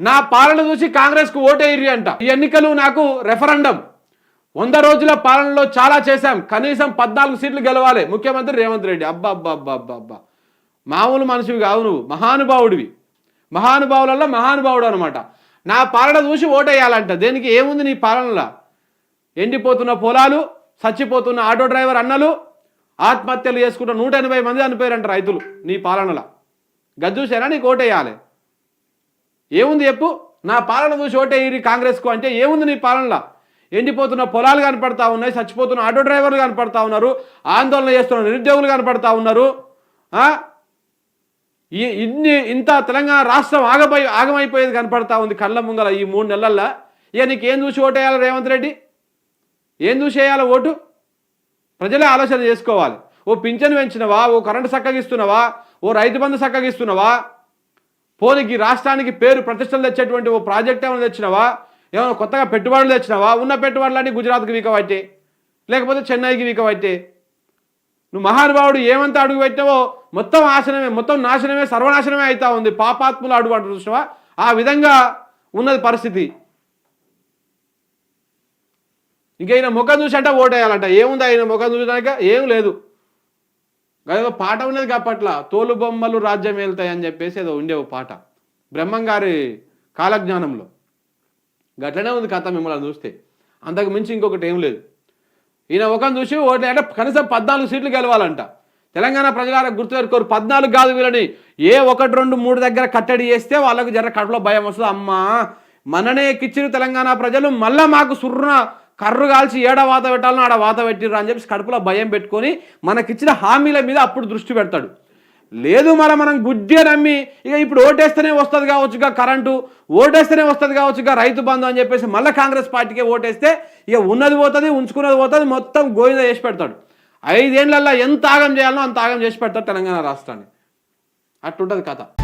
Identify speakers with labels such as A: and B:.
A: నా పాలన చూసి కాంగ్రెస్కు ఓటేయ్యి అంట. ఈ ఎన్నికలు నాకు రెఫరెండం. వంద రోజుల పాలనలో చాలా చేశాం. కనీసం పద్నాలుగు సీట్లు గెలవాలి. ముఖ్యమంత్రి రేవంత్ రెడ్డి. అబ్బా అబ్బా అబ్బా అబ్బా అబ్బా మామూలు మనిషివి కావు నువ్వు. మహానుభావుడివి. మహానుభావులలో మహానుభావుడు అనమాట నా పాలన చూసి ఓటేయాలంట. దేనికి? ఏముంది నీ పాలనలో? ఎండిపోతున్న పొలాలు చచ్చిపోతున్న ఆటో డ్రైవర్ అన్నలు ఆత్మహత్యలు చేసుకుంటున్న నూట ఎనభై మంది చనిపోయారంట రైతులు నీ పాలనలో. గజ్జూసేనా నీకు ఓటేయాలి. ఏముంది చెప్పు? నా పాలన చూసి ఓటేయి కాంగ్రెస్కు అంటే ఏముంది నీ పాలనలో? ఎండిపోతున్న పొలాలు కనపడతా ఉన్నాయి చచ్చిపోతున్న ఆటో డ్రైవర్లు కనపడతా ఉన్నారు ఆందోళన చేస్తున్న నిరుద్యోగులు కనపడతా ఉన్నారు ఈ ఇన్ని ఇంత తెలంగాణ రాష్ట్రం ఆగమై ఆగమైపోయేది కనపడతా ఉంది కళ్ళ ముంగల ఈ మూడు నెలల్లో. ఇక నీకు ఏం చూసి ఓటేయాలి రేవంత్ రెడ్డి? ఏం చూసి వేయాలి ఓటు? ప్రజలే ఆలోచన చేసుకోవాలి. ఓ పింఛను పెంచినవా? ఓ కరెంటు చక్కగిస్తున్నావా ఓ రైతు బంధు చక్కగిస్తున్నావా పోనీకి రాష్ట్రానికి పేరు ప్రతిష్టలు తెచ్చేటువంటి ఓ ప్రాజెక్ట్ ఏమైనా తెచ్చినావా? ఏమైనా కొత్తగా పెట్టుబడులు తెచ్చినావా? ఉన్న పెట్టుబడులన్నీ గుజరాత్కి వీకబట్టే లేకపోతే చెన్నైకి వీకబట్టే నువ్వు మహానుభావుడు ఏమంతా అడుగు పెట్టావో మొత్తం ఆశనమే మొత్తం నాశనమే సర్వనాశనమే అవుతా ఉంది. పాపాత్ములు అడుగు అంటారు చూసినావా? ఆ విధంగా ఉన్నది పరిస్థితి. ఇంకైనా ముఖం చూసి అంటే ఓటేయాలంట. ఏముంది ఆయన ముఖం చూసినాక ఏం లేదు. ఏదో పాట ఉన్నది కాపట్ల తోలు బొమ్మలు రాజ్యం వెళ్తాయి అని చెప్పేసి ఏదో ఉండే ఓ పాట. బ్రహ్మం గారి కాలజ్ఞానంలో. గట్లనే ఉంది కథ మిమ్మల్ని చూస్తే. అంతకు మించి ఇంకొకటి ఏం లేదు. ఈయన ముఖం చూసి ఓటు అంటే కనీసం పద్నాలుగు సీట్లు గెలవాలంట. తెలంగాణ ప్రజలకు గుర్తుపెట్టుకోరు పద్నాలుగు కాదు వీళ్ళని. ఏ ఒకటి రెండు మూడు దగ్గర కట్టడి చేస్తే వాళ్ళకు జర కడుపులో భయం వస్తుంది. అమ్మా మననే ఎక్కిచ్చిన తెలంగాణ ప్రజలు మళ్ళా మాకు సుర్ర కర్రు కాల్చి ఏడ వాత పెట్టాలని ఆడ వాత పెట్టిర్రు అని చెప్పి కడుపులో భయం పెట్టుకొని మనకిచ్చిన హామీల మీద అప్పుడు దృష్టి పెడతాడు. లేదు మరి మనం గుడ్డే నమ్మి ఇక ఇప్పుడు ఓటేస్తేనే వస్తుంది కావచ్చుగా కరెంటు ఓటేస్తేనే వస్తుంది కావచ్చుగా రైతు బంధు అని చెప్పేసి మళ్ళీ కాంగ్రెస్ పార్టీకే ఓటేస్తే ఇక ఉన్నది పోతుంది ఉంచుకున్నది పోతుంది మొత్తం గోవింద చేసి పెడతాడు. ఐదేళ్ళలో ఎంత ఆగం చేయాలనో అంత ఆగం చేసి పెడతాడు తెలంగాణ రాష్ట్రాన్ని. అట్టుంటుంది కథ.